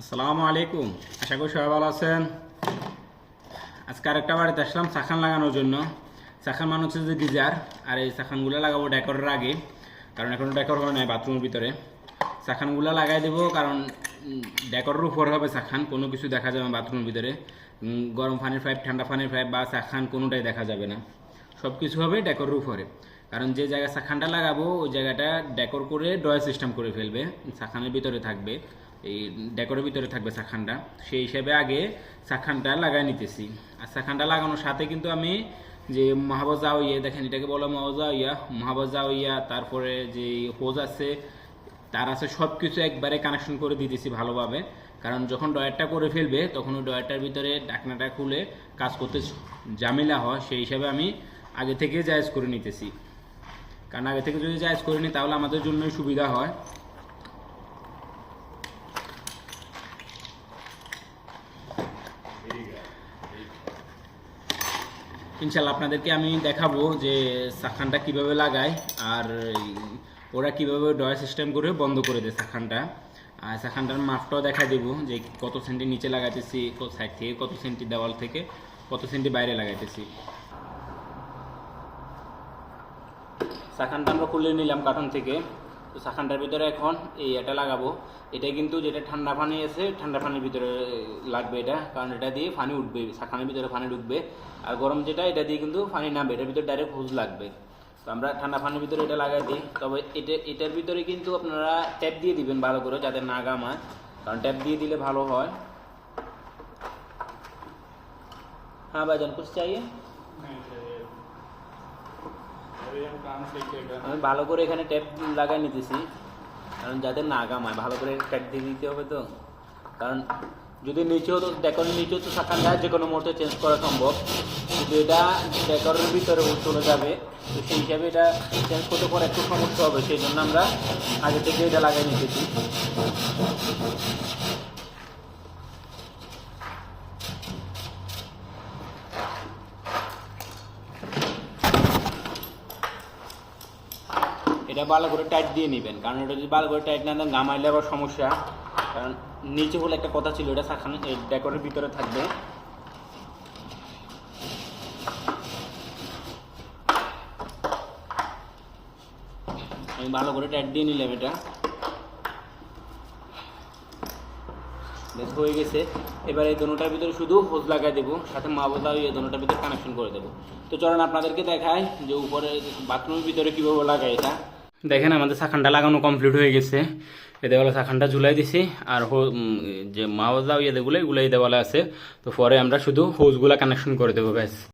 আসসালামু আলাইকুম। আশা করি সবাই ভালো আছেন। আজকে আরেকটা বাড়িতে আসলাম চাখান লাগানোর জন্য। চাখান মানে হচ্ছে যে গিজার, আর এই চাখানগুলো লাগাবো ডেকরের আগে, কারণ এখনও ডেকর হয় নাই বাথরুমের ভিতরে। চাখানগুলো লাগাই দেবো, কারণ ডেকরের উপর হবে চাখান, কোনো কিছু দেখা যাবে না বাথরুমের ভিতরে। গরম পানির পাইপ ঠান্ডা পানির পাইপ বা চাখান কোনোটাই দেখা যাবে না। সব কিছু হবে ডেকরের উপরে। কারণ যে জায়গায় চাখানটা লাগাবো, ওই জায়গাটা ডেকর করে ড্রয় সিস্টেম করে ফেলবে, চাখানের ভিতরে থাকবে। এই ডেকরের ভিতরে থাকবে চাখানটা সেই হিসাবে আগে চাখানটা লাগাই নিতেছি। আর চাখানটা লাগানোর সাথে কিন্তু আমি যে মহাবজা ইয়ে দেখেন এটাকে বলে মহাবজা ইয়া মহাবজা ইয়া, তারপরে যে হোজ আছে, তার আছে সব কিছু একবারে কানেকশন করে দিতেছি ভালোভাবে। কারণ যখন ডয়ারটা করে ফেলবে, তখন ওই ডয়ারটার ভিতরে ডাকনাটা খুলে কাজ করতে ঝামেলা হয়। সেই হিসাবে আমি আগে থেকে জায়জ করে নিতেছি। কারণ আগে থেকে যদি জায়জ করে নিই তাহলে আমাদের জন্যই সুবিধা হয়। ইনশাল্লাহ আপনাদেরকে আমি দেখাবো যে সাখানটা কীভাবে লাগায় আর ওরা কীভাবে ডয়ার সিস্টেম করে বন্ধ করে দেয় সাখানটা। আর সাখানটার মাপটাও দেখা দেব যে কত সেন্টি নিচে লাগাইতেছি সাইড থেকে কত সেন্টি দেওয়াল থেকে কত সেন্টি বাইরে লাগাইতেছি। সাখানটা আমরা খুলে নিলাম কার্টন থেকে। তো সাখানটার ভিতরে এখন এই এটা লাগাবো। এটা কিন্তু যেটা ঠান্ডা পানি আছে, ঠান্ডা পানির ভিতরে লাগবে এটা। কারণ এটা দিয়ে পানি উঠবে সাখানের ভিতরে পানি ঢুকবে। আর গরম যেটা, এটা দিয়ে কিন্তু পানি নামবে। এটার ভিতরে ডাইরেক্ট হুজ লাগবে। তো আমরা ঠান্ডা পানির ভিতরে এটা লাগাই দিই। তবে এটা, এটার ভিতরে কিন্তু আপনারা ট্যাপ দিয়ে দিবেন ভালো করে যাতে না গামায়। কারণ ট্যাপ দিয়ে দিলে ভালো হয়। হ্যাঁ ভাইজান কুছ চাইয়ে আমি ভালো করে এখানে ট্যাপ লাগাই নিতেছি, কারণ যাতে না গামায় ভালো করে ট্যাপ দিয়ে দিতে হবে তো। কারণ যদি নিচেও তো ডেকরের নিচেও তো শাখানটা যে কোনো মুহূর্তে চেঞ্জ করা সম্ভব। কিন্তু এটা ডেকরের ভিতরে চলে যাবে। তো সেই হিসাবে এটা চেঞ্জ করতে পরে একটু সমস্যা হবে। সেই জন্য আমরা আগে থেকে এটা লাগাই নিতেছি। এটা ভালো করে টাইট দিয়ে নেবেন। কারণ এটা যদি ভালো করে টাইট না দেন, গামাইলে আবার সমস্যা। কারণ নিচে হলে একটা কথা ছিল, এটা শাখান ডেকোরের ভিতরে থাকবে। আমি ভালো করে টাইট দিয়ে নিলাম এটা। বেশ, হয়ে গেছে। এবার এই দোনোটার ভিতরে শুধু হোজ লাগাই দেবো, সাথে মা বোধা এই দোনোটার ভিতরে কানেকশন করে দেবো। তো চলেন আপনাদেরকে দেখায় যে উপরে বাথরুমের ভিতরে কীভাবে লাগাই এটা। দেখেন আমাদের শাখানটা লাগানো কমপ্লিট হয়ে গেছে। এ দেওয়ালে শাখানটা ঝুলাই দিছি, আর হো- যে মাওয়াজা ইয়েদেগুলো এগুলো এই দেওয়ালে আছে। তো পরে আমরা শুধু হোজগুলা কানেকশন করে দেবো, ব্যাস।